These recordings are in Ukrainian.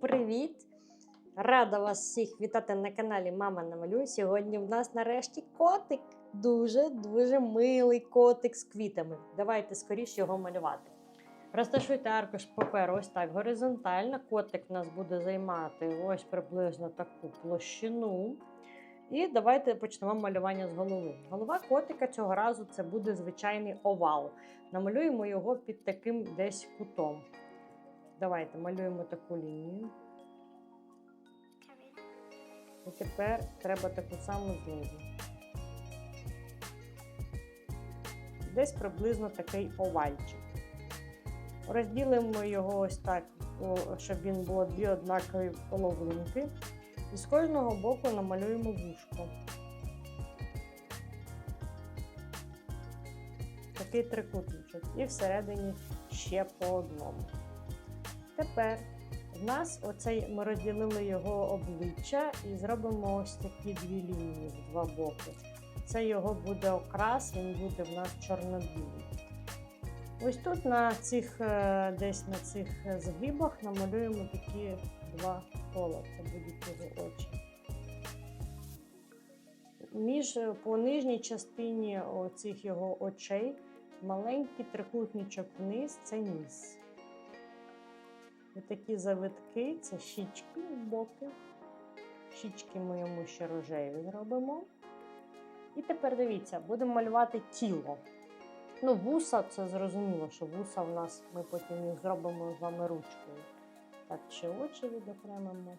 привіт! Рада вас всіх вітати на каналі Мама Намалюй. Сьогодні в нас нарешті котик. Дуже-дуже милий котик з квітами. Давайте скоріше його малювати. Розташуйте аркуш паперу ось так горизонтально. Котик у нас буде займати ось приблизно таку площину. І давайте почнемо малювання з голови. Голова котика цього разу це буде звичайний овал. Намалюємо його під таким десь кутом. Давайте малюємо таку лінію. І тепер треба таку саму знизу. Десь приблизно такий овальчик. Розділимо його ось так, щоб він було дві однакові половинки. І з кожного боку намалюємо вушко. Такий трикутничок. І всередині ще по одному. Тепер в нас оцей ми розділили його обличчя і зробимо ось такі дві лінії в два боки. Це його буде окрас, він буде в нас чорно-білий. Ось тут на цих е, десь на цих згибах намалюємо такі два кола. Це будуть його очі. Між по нижній частині оцих його очей маленький трикутничок вниз це ніс. Ось такі завитки, це щічки в боки. Щічки ми йому ще рожеві зробимо. І тепер дивіться, будемо малювати тіло. Ну, вуса, це зрозуміло, що вуса в нас ми потім їх зробимо з вами ручкою. Так, ще очі відокремимо.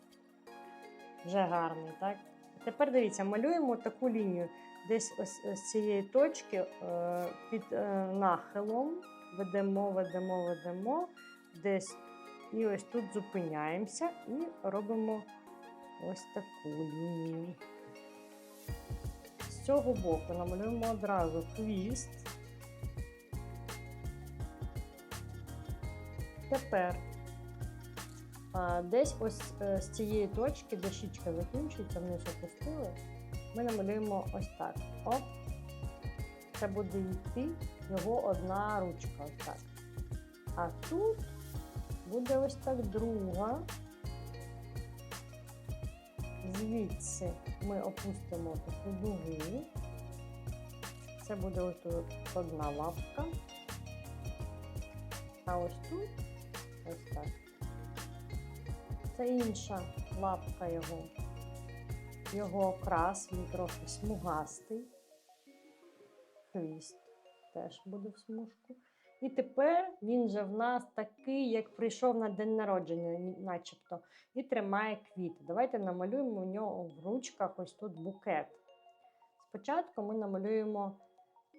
Вже гарний, так? Тепер дивіться, малюємо таку лінію. Десь ось з цієї точки е, під е, нахилом ведемо, ведемо, ведемо. Десь і ось тут зупиняємося і робимо ось таку лінію. З цього боку намалюємо одразу хвіст. Тепер десь ось е, з цієї точки, де щічка закінчується, вниз опустили, ми намалюємо ось так. Оп. Це буде йти його одна ручка. Ось так. А тут буде ось так друга. Звідси ми опустимо таку дугу. Це буде ось тут одна лапка. А ось тут ось так. Це інша лапка його. Його окрас, він трохи смугастий. Хвіст теж буде в смужку. І тепер він же в нас такий, як прийшов на день народження, начебто, і тримає квіти. Давайте намалюємо у нього в ручках ось тут букет. Спочатку ми намалюємо,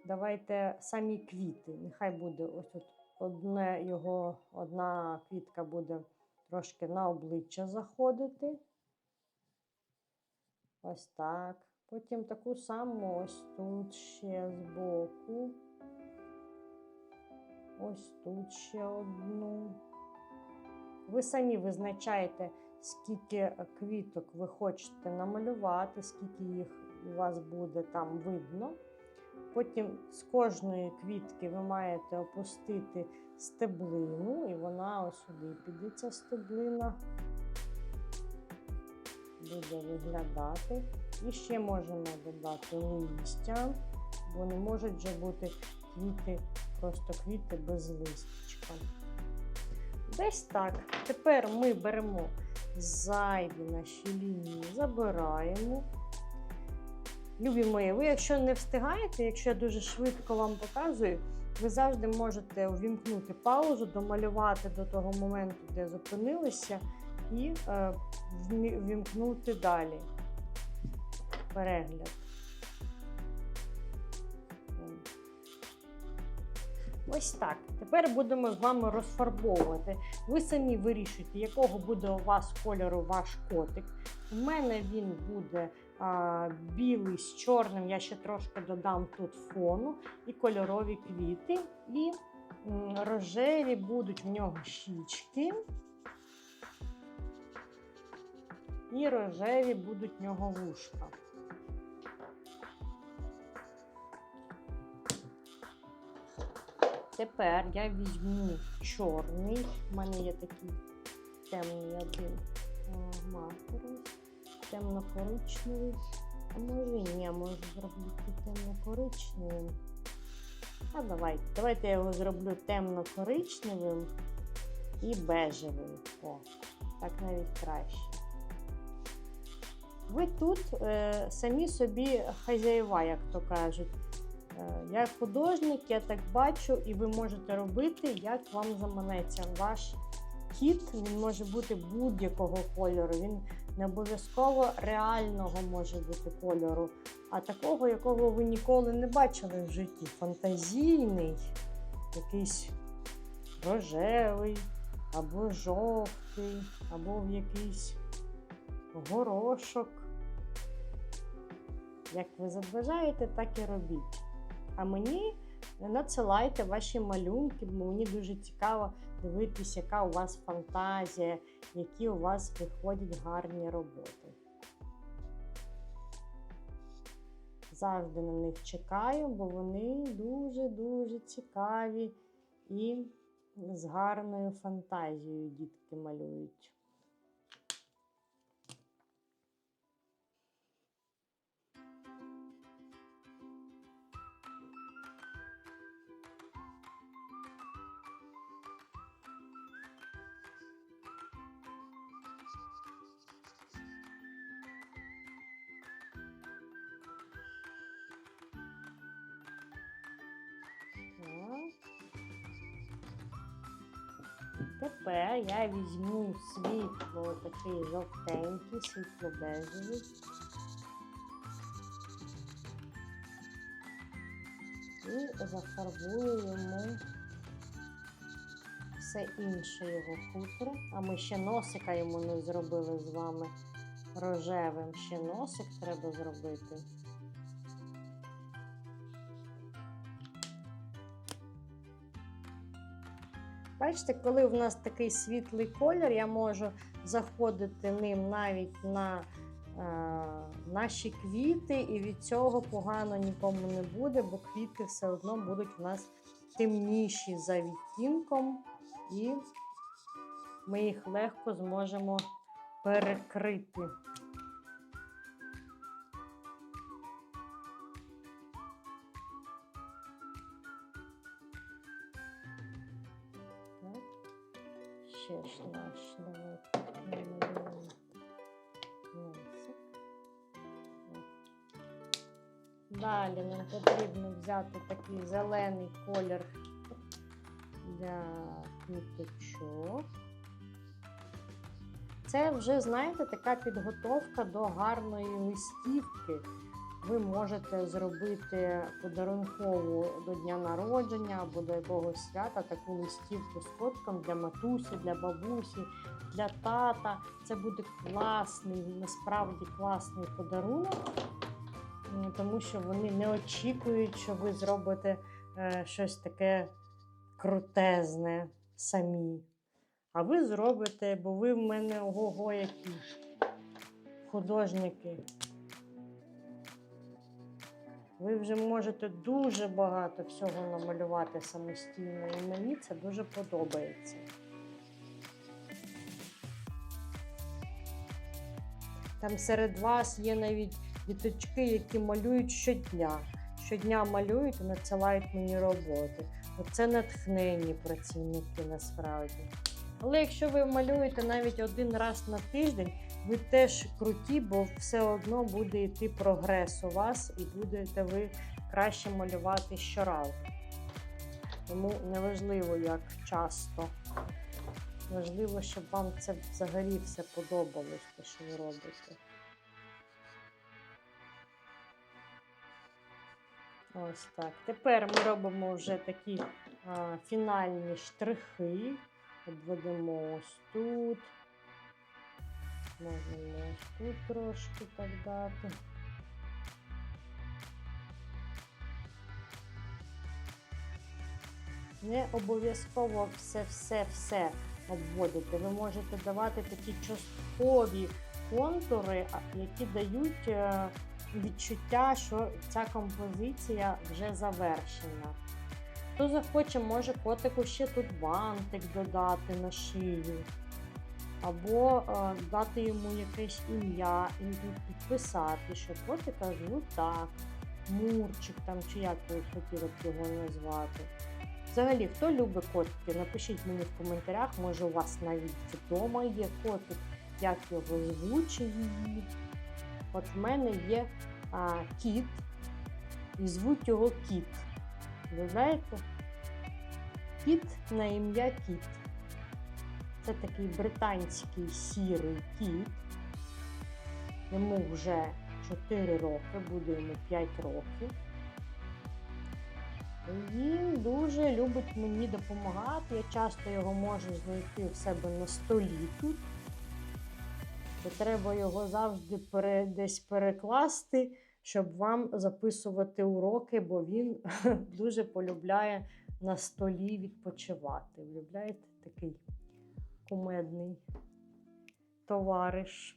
давайте самі квіти. Нехай буде ось тут одне його, одна квітка буде трошки на обличчя заходити. Ось так. Потім таку саму ось тут ще збоку. Ось тут ще одну. Ви самі визначаєте, скільки квіток ви хочете намалювати, скільки їх у вас буде там видно. Потім з кожної квітки ви маєте опустити стеблину, і вона ось сюди піде ця стеблина, буде виглядати. І ще можемо додати листя, бо не можуть вже бути квіти просто квіти без листочка. Десь так. Тепер ми беремо зайві наші лінії, забираємо. Любі мої, ви, якщо не встигаєте, якщо я дуже швидко вам показую, ви завжди можете увімкнути паузу, домалювати до того моменту, де зупинилися, і е, вімкнути далі перегляд. Ось так. Тепер будемо з вами розфарбовувати. Ви самі вирішуєте, якого буде у вас кольору ваш котик. У мене він буде а, білий з чорним, я ще трошки додам тут фону і кольорові квіти. І рожеві будуть в нього щічки. І рожеві будуть в нього вушка. Тепер я візьму чорний, в мене є такий темний один а, маркер. Темно-коричневий. А може ні, можу зробити темно-коричневим. А давайте. Давайте я його зроблю темно-коричневим і бежевим. О, так навіть краще. Ви тут е, самі собі хазяєва, як то кажуть. Е, я художник, я так бачу, і ви можете робити, як вам заманеться. Ваш кіт він може бути будь-якого кольору. Він не обов'язково реального може бути кольору, а такого, якого ви ніколи не бачили в житті. Фантазійний, якийсь рожевий, або жовтий, або в якийсь горошок. Як ви забажаєте, так і робіть. А мені надсилайте ваші малюнки, бо мені дуже цікаво дивитися, яка у вас фантазія, які у вас виходять гарні роботи. Завжди на них чекаю, бо вони дуже-дуже цікаві і з гарною фантазією дітки малюють. Тепер я візьму світло такий жовтенький, світло-бежевий. І зафарбую йому все інше його хутро. А ми ще носика йому не зробили з вами рожевим. Ще носик треба зробити. Бачите, коли в нас такий світлий колір, я можу заходити ним навіть на е, наші квіти, і від цього погано нікому не буде, бо квіти все одно будуть у нас темніші за відтінком, і ми їх легко зможемо перекрити. Далі нам потрібно взяти такий зелений колір для квіточок. Це вже, знаєте, така підготовка до гарної листівки. Ви можете зробити подарункову до дня народження або до якогось свята таку листівку з котком для матусі, для бабусі, для тата. Це буде класний, насправді класний подарунок, тому що вони не очікують, що ви зробите е, щось таке крутезне самі. А ви зробите, бо ви в мене ого-го які художники. Ви вже можете дуже багато всього намалювати самостійно, і мені це дуже подобається. Там серед вас є навіть діточки, які малюють щодня. Щодня малюють і надсилають мені роботи. Оце натхненні працівники насправді. Але якщо ви малюєте навіть один раз на тиждень, ви теж круті, бо все одно буде йти прогрес у вас і будете ви краще малювати щоразу. Тому неважливо, як часто. Важливо, щоб вам це взагалі все подобалось, те, що ви робите. Ось так. Тепер ми робимо вже такі а, фінальні штрихи. Обведемо ось тут. Можемо ось тут трошки так дати. Не обов'язково все-все-все обводити. Ви можете давати такі часткові контури, які дають е, відчуття, що ця композиція вже завершена. Хто захоче, може котику ще тут бантик додати на шию. або е, дати йому якесь ім'я і підписати, що котика звуть так, Мурчик там, чи як ви хотіли б його назвати. Взагалі, хто любить котики, напишіть мені в коментарях, може у вас навіть вдома є котик, як його звуть. От в мене є а, кіт, і звуть його кіт. Уявляєте? Кіт на ім'я кіт. Це такий британський сірий кіт. Йому вже 4 роки, буде йому 5 років. Він дуже любить мені допомагати. Я часто його можу знайти в себе на столі тут. То треба його завжди пере, десь перекласти, щоб вам записувати уроки, бо він дуже полюбляє на столі відпочивати. Уявляєте, такий кумедний товариш.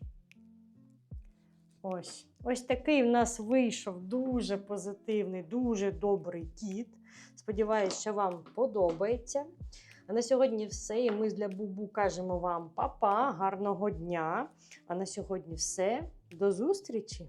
Ось. Ось такий в нас вийшов дуже позитивний, дуже добрий кіт. Сподіваюсь, що вам подобається. А на сьогодні все. І ми для Бубу кажемо вам па-па, гарного дня. А на сьогодні все. До зустрічі!